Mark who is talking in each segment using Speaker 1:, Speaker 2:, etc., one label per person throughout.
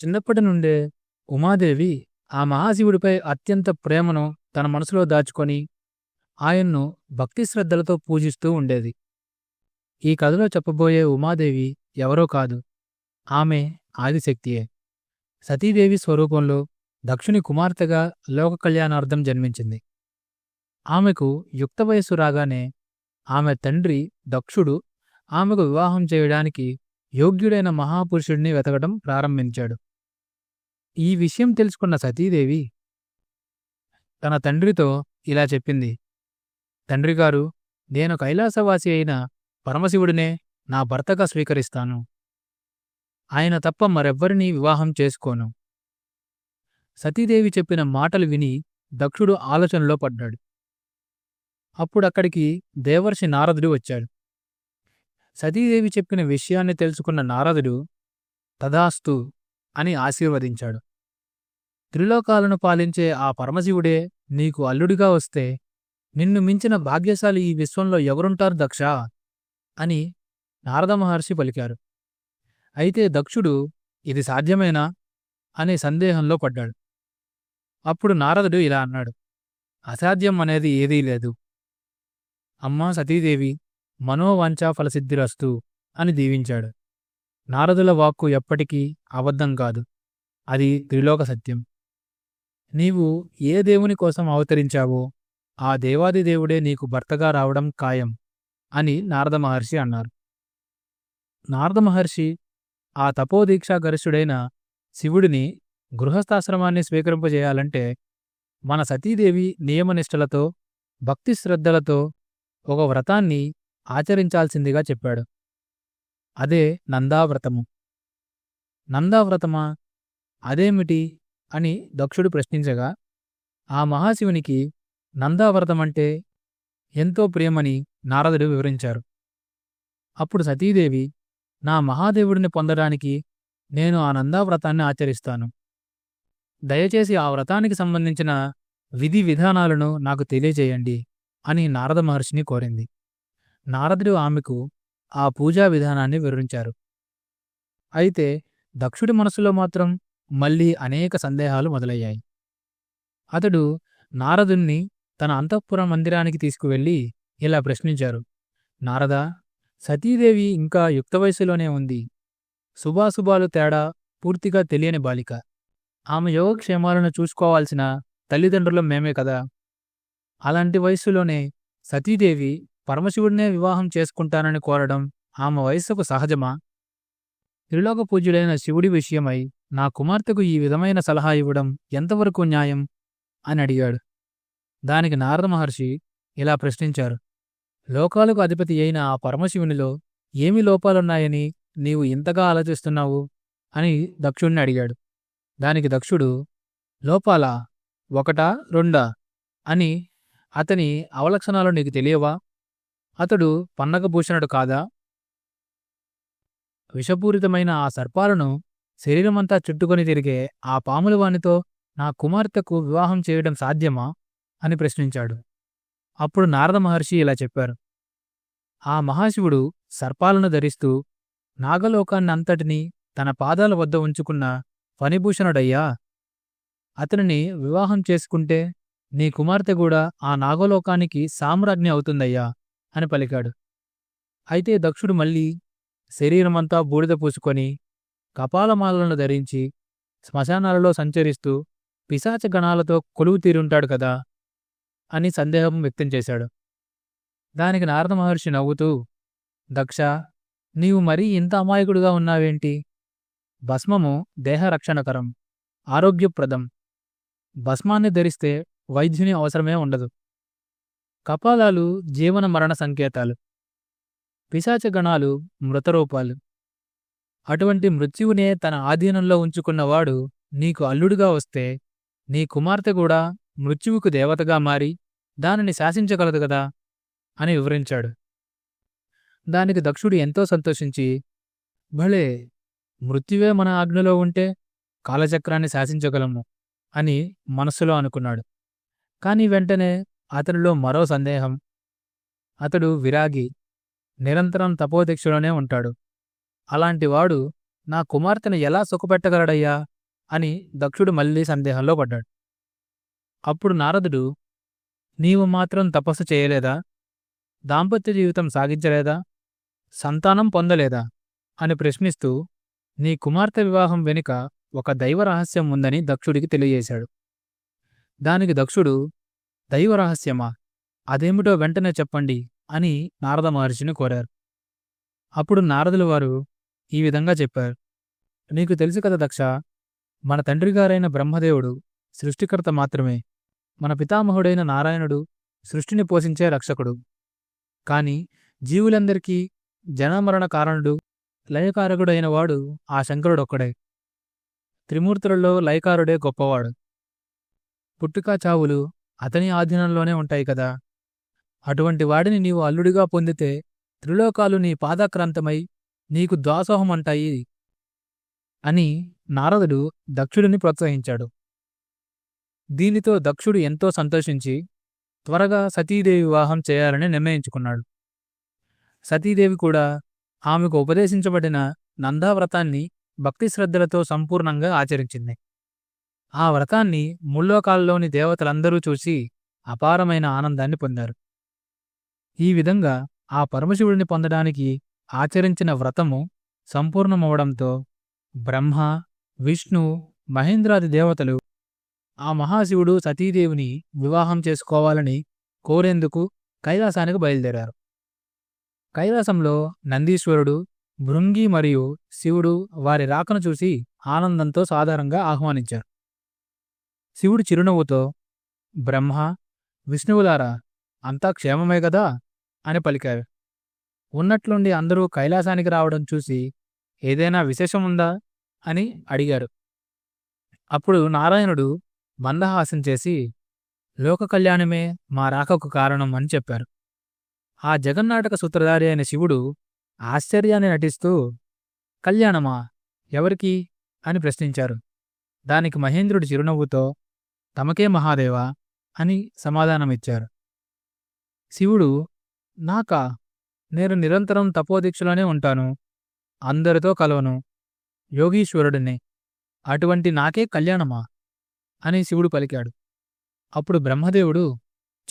Speaker 1: చిన్నప్పటి నుండే ఉమాదేవి ఆ మహాశివుడిపై అత్యంత ప్రేమను తన మనసులో దాచుకొని ఆయన్ను భక్తి శ్రద్ధలతో పూజిస్తూ ఉండేది. ఈ కథలో చెప్పబోయే ఉమాదేవి ఎవరో కాదు. ఆమె ఆదిశక్తియే. సతీదేవి స్వరూపంలో దక్షుని కుమార్తెగా లోక కళ్యాణార్థం జన్మించింది. ఆమెకు యుక్త వయస్సు రాగానే ఆమె తండ్రి దక్షుడు ఆమెకు వివాహం చేయడానికి యోగ్యుడైన మహాపురుషుడిని వెతకడం ప్రారంభించాడు. ఈ విషయం తెలుసుకున్న సతీదేవి తన తండ్రితో ఇలా చెప్పింది. తండ్రిగారు నేను కైలాసవాసి అయిన పరమశివుడినే నా భర్తగా స్వీకరిస్తాను. ఆయన తప్ప మరెవ్వరినీ వివాహం చేసుకోను. సతీదేవి చెప్పిన మాటలు విని దక్షుడు ఆలోచనలో పడ్డాడు. అప్పుడక్కడికి దేవర్షి నారదుడు వచ్చాడు. సతీదేవి చెప్పిన విషయాన్ని తెలుసుకున్న నారదుడు తదాస్తు అని ఆశీర్వదించాడు. త్రిలోకాలను పాలించే ఆ పరమశివుడే నీకు అల్లుడిగా వస్తే నిన్ను మించిన భాగ్యశాలి ఈ విశ్వంలో ఎవరుంటారు దక్ష? అని నారద మహర్షి పలికారు. అయితే దక్షుడు ఇది సాధ్యమేనా? అనే సందేహంలో పడ్డాడు. అప్పుడు నారదుడు ఇలా అన్నాడు. అసాధ్యం అనేది ఏదీ లేదు. అమ్మా సతీదేవి మనోవాంఛా ఫలసిద్ధిరస్తు అని దీవించాడు. నారదుల వాక్కు ఎప్పటికీ అబద్ధం కాదు. అది త్రిలోక సత్యం. నీవు ఏ దేవుని కోసం అవతరించావో ఆ దేవాది దేవుడే నీకు భర్తగా రావడం ఖాయం అని నారద మహర్షి అన్నారు. నారద మహర్షి ఆ తపోదీక్షాగరుషుడైన శివుడిని గృహస్థాశ్రమాన్ని స్వీకరింపజేయాలంటే మన సతీదేవి నియమనిష్టలతో భక్తిశ్రద్ధలతో ఒక వ్రతాన్ని ఆచరించాల్సిందిగా చెప్పాడు. అదే నందావ్రతము. నందావ్రతమా? అదేమిటి? అని దక్షుడు ప్రశ్నించగా ఆ మహాశివునికి నందావ్రతమంటే ఎంతో ప్రియమని నారదుడు వివరించారు. అప్పుడు సతీదేవి నా మహాదేవుడిని పొందడానికి నేను ఆ నందావ్రతాన్ని ఆచరిస్తాను. దయచేసి ఆ వ్రతానికి సంబంధించిన విధి విధానాలను నాకు తెలియజేయండి అని నారద మహర్షిని కోరింది. నారదుడు ఆమెకు ఆ పూజా విధానాన్ని వివరించారు. అయితే దక్షుడి మనసులో మాత్రం మళ్ళీ అనేక సందేహాలు మొదలయ్యాయి. అతడు నారదుణ్ణి తన అంతఃపుర మందిరానికి తీసుకువెళ్ళి ఇలా ప్రశ్నించారు. నారదా సతీదేవి ఇంకా యుక్త వయసులోనే ఉంది. శుభాశుభాలు తేడా పూర్తిగా తెలియని బాలిక. ఆమె యోగక్షేమాలను చూసుకోవాల్సిన తల్లిదండ్రులం మేమే కదా. అలాంటి వయస్సులోనే సతీదేవి పరమశివుడినే వివాహం చేసుకుంటానని కోరడం ఆమె వయస్సుకు సహజమా? త్రిలోక పూజ్యుడైన శివుడి విషయమై నా కుమార్తెకు ఈ విధమైన సలహా ఇవ్వడం ఎంతవరకు న్యాయం? అని అడిగాడు. దానికి నారద మహర్షి ఇలా ప్రశ్నించారు. లోకాలకు అధిపతి అయిన ఆ పరమశివునిలో ఏమి లోపాలున్నాయని నీవు ఇంతగా ఆలోచిస్తున్నావు? అని దక్షుణ్ణి అడిగాడు. దానికి దక్షుడు లోపాలా? ఒకటా? రెండా? అని అతని అవలక్షణాలు నీకు తెలియవా? అతడు పన్నగభూషణుడు కాదా? విషపూరితమైన ఆ సర్పాలను శరీరమంతా చుట్టుకొని తిరిగే ఆ పాముల వానితో నా కుమార్తెకు వివాహం చేయడం సాధ్యమా? అని ప్రశ్నించాడు. అప్పుడు నారద మహర్షి ఇలా చెప్పారు. ఆ మహాశివుడు సర్పాలను ధరిస్తూ నాగలోకాన్నంతటినీ తన పాదాల వద్ద ఉంచుకున్న ఫణిభూషణుడయ్యా! అతనిని వివాహం చేసుకుంటే నీ కుమార్తె కూడా ఆ నాగలోకానికి సామ్రాజ్ఞి అవుతుందయ్యా! అని పలికాడు. అయితే దక్షుడు మళ్ళీ శరీరమంతా బూడిద పూసుకొని కపాలమాలను ధరించి శ్మశానాలలో సంచరిస్తూ పిశాచ గణాలతో కొలువు తీరుంటాడు కదా అని సందేహం వ్యక్తం చేశాడు. దానికి నారద మహర్షి నవ్వుతూ దక్ష నీవు మరీ ఇంత అమాయకుడుగా ఉన్నావేంటి? భస్మము దేహరక్షణకరం ఆరోగ్యప్రదం. భస్మాన్ని ధరిస్తే వైద్యుని అవసరమే ఉండదు. కపాలాలు జీవన మరణ సంకేతాలు. పిశాచగణాలు మృతరూపాలు అటువంటి మృత్యువునే తన ఆధీనంలో ఉంచుకున్నవాడు నీకు అల్లుడుగా వస్తే నీ కుమార్తె కూడా మృత్యువుకు దేవతగా మారి దానిని శాసించగలదు కదా? అని వివరించాడు. దానికి దక్షుడు ఎంతో సంతోషించి భలే మృత్యువే మన ఆజ్ఞలో ఉంటే కాలచక్రాన్ని శాసించగలము అని మనస్సులో అనుకున్నాడు. కాని వెంటనే అతనిలో మరో సందేహం. అతడు విరాగి నిరంతరం తపోదీక్షలోనే ఉంటాడు. అలాంటివాడు నా కుమార్తెను ఎలా సుఖపెట్టగలడయ్యా? అని దక్షుడు మళ్ళీ సందేహంలో పడ్డాడు. అప్పుడు నారదుడు నీవు మాత్రం తపస్సు చేయలేదా? దాంపత్య జీవితం సాగించలేదా? సంతానం పొందలేదా? అని ప్రశ్నిస్తూ నీ కుమార్తె వివాహం వెనుక ఒక దైవ రహస్యం ఉందని దక్షుడికి తెలియజేశాడు. దానికి దక్షుడు దైవ రహస్యమా అదేమిటో వెంటనే చెప్పండి అని నారద మహర్షిని కోరారు. అప్పుడు నారదుల వారు ఈ విధంగా చెప్పారు. నీకు తెలుసు కదా దక్ష మన తండ్రిగారైన బ్రహ్మదేవుడు సృష్టికర్త మాత్రమే. మన పితామహుడైన నారాయణుడు సృష్టిని పోషించే రక్షకుడు. కాని జీవులందరికీ జనమరణ కారణుడు లయకారకుడైన వాడు ఆ శంకరుడొక్కడే. త్రిమూర్తులలో లయకారుడే గొప్పవాడు. పుట్టుక చావులు అతని ఆధీనంలోనే ఉంటాయి కదా. అటువంటి వాడిని నీవు అల్లుడిగా పొందితే త్రిలోకాలు నీ పాదాక్రాంతమై నీకు దాసోహమంటాయి అని నారదుడు దక్షుడిని ప్రోత్సహించాడు. దీనితో దక్షుడు ఎంతో సంతోషించి త్వరగా సతీదేవి వివాహం చేయాలని నిర్ణయించుకున్నాడు. సతీదేవి కూడా ఆమెకు ఉపదేశించబడిన నందావ్రతాన్ని భక్తి శ్రద్ధలతో సంపూర్ణంగా ఆచరించింది. ఆ వ్రతాన్ని ముల్లోకాల్లోని దేవతలందరూ చూసి అపారమైన ఆనందాన్ని పొందారు. ఈ విధంగా ఆ పరమశివుడిని పొందడానికి ఆచరించిన వ్రతము సంపూర్ణమవడంతో బ్రహ్మ విష్ణు మహేంద్రాది దేవతలు ఆ మహాశివుడు సతీదేవిని వివాహం చేసుకోవాలని కోరేందుకు కైలాసానికి బయలుదేరారు. కైలాసంలో నందీశ్వరుడు భృంగి మరియు శివుడు వారి రాకను చూసి ఆనందంతో సాధారణంగా ఆహ్వానించారు. శివుడు చిరునవ్వుతో బ్రహ్మ విష్ణువులారా అంతా క్షేమమే గదా? అని పలికారు. ఉన్నట్లుండి అందరూ కైలాసానికి రావడం చూసి ఏదైనా విశేషం ఉందా అని అడిగారు. అప్పుడు నారాయణుడు మందహాసం చేసి లోక కళ్యాణమే మా రాకకు కారణం అని చెప్పారు. ఆ జగన్నాటక సూత్రధారి అయిన శివుడు ఆశ్చర్యాన్ని నటిస్తూ కళ్యాణమా ఎవరికి? అని ప్రశ్నించారు. దానికి మహేంద్రుడి చిరునవ్వుతో తమకే మహాదేవా అని సమాధానమిచ్చారు. శివుడు నాకా నేను నిరంతరం తపోదీక్షలోనే ఉంటాను. అందరితో కలవను. యోగీశ్వరుడిని. అటువంటి నాకే కళ్యాణమా? అని శివుడు పలికాడు. అప్పుడు బ్రహ్మదేవుడు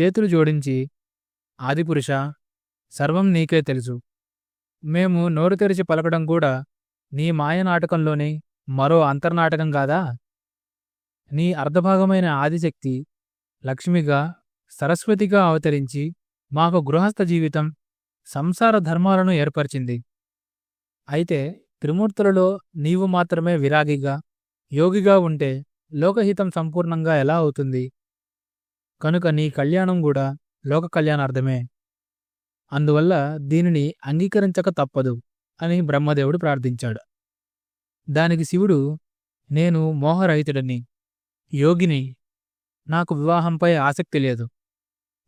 Speaker 1: చేతులు జోడించి ఆదిపురుష సర్వం నీకే తెలుసు. మేము నోరు తెరిచి పలకడం కూడా నీ మాయ నాటకంలోని మరో అంతర్నాటకం కాదా? నీ అర్ధభాగమైన ఆదిశక్తి లక్ష్మిగా సరస్వతిగా అవతరించి మాకు గృహస్థ జీవితం సంసార ధర్మాలను ఏర్పరిచింది. అయితే త్రిమూర్తులలో నీవు మాత్రమే విరాగిగా యోగిగా ఉంటే లోకహితం సంపూర్ణంగా ఎలా అవుతుంది? కనుక నీ కళ్యాణం కూడా లోక కళ్యాణార్థమే. అందువల్ల దీనిని అంగీకరించక తప్పదు అని బ్రహ్మదేవుడు ప్రార్థించాడు. దానికి శివుడు నేను మోహరహితుడని యోగిని నాకు వివాహంపై ఆసక్తి లేదు.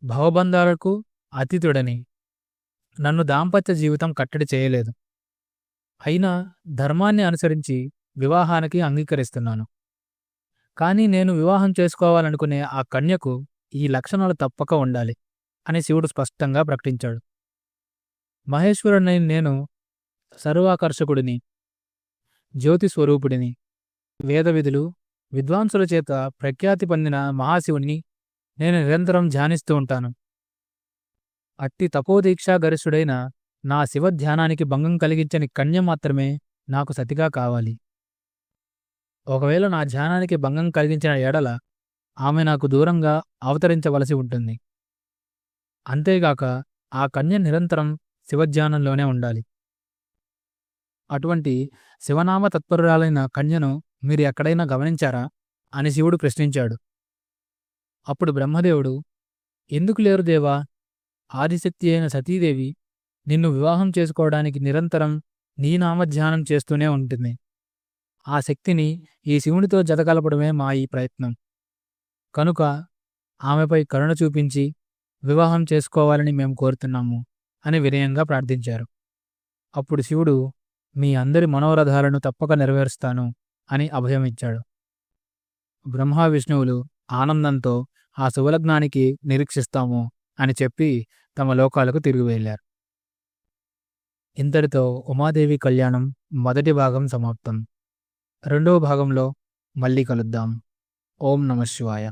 Speaker 1: భవబంధాలకు అతిథుడని నన్ను దాంపత్య జీవితం కట్టడి చేయలేదు. అయినా ధర్మాన్ని అనుసరించి వివాహానికి అంగీకరిస్తున్నాను. కానీ నేను వివాహం చేసుకోవాలనుకునే ఆ కన్యకు ఈ లక్షణాలు తప్పక ఉండాలి అని శివుడు స్పష్టంగా ప్రకటించాడు. మహేశ్వరుడైన నేను సర్వాకర్షకుడిని జ్యోతి స్వరూపుడిని వేదవిధులు విద్వాంసుల చేత ప్రఖ్యాతి పొందిన మహాశివుని నేను నిరంతరం ధ్యానిస్తూ ఉంటాను. అట్టి తపోదీక్షాగరిష్ఠుడైన నా శివ ధ్యానానికి భంగం కలిగించని కన్య మాత్రమే నాకు సతిగా కావాలి. ఒకవేళ నా ధ్యానానికి భంగం కలిగించిన ఎడల ఆమె నాకు దూరంగా అవతరించవలసి ఉంటుంది. అంతేగాక ఆ కన్య నిరంతరం శివధ్యానంలోనే ఉండాలి. అటువంటి శివనామ తత్పరురాలైన కన్యను మీరు ఎక్కడైనా గమనించారా? అని శివుడు ప్రశ్నించాడు. అప్పుడు బ్రహ్మదేవుడు ఎందుకు లేరు దేవా? ఆదిశక్తి అయిన సతీదేవి నిన్ను వివాహం చేసుకోవడానికి నిరంతరం నీ నామధ్యానం చేస్తూనే ఉంటుంది. ఆ శక్తిని ఈ శివునితో జతకలపడమే మా ఈ ప్రయత్నం. కనుక ఆమెపై కరుణ చూపించి వివాహం చేసుకోవాలని మేము కోరుతున్నాము అని వినయంగా ప్రార్థించారు. అప్పుడు శివుడు మీ అందరి మనోరథాలను తప్పక నెరవేరుస్తాను. అని అభయమిచ్చాడు. బ్రహ్మ విష్ణువులు ఆనందంతో ఆ శుభలగ్నానికి నిరీక్షిస్తాము అని చెప్పి తమ లోకాలకు తిరిగి వెళ్ళారు. ఇంతటితో ఉమాదేవి కళ్యాణం మొదటి భాగం సమాప్తం. రెండవ భాగంలో మళ్ళీ కలుద్దాం. ఓం నమ శివాయ.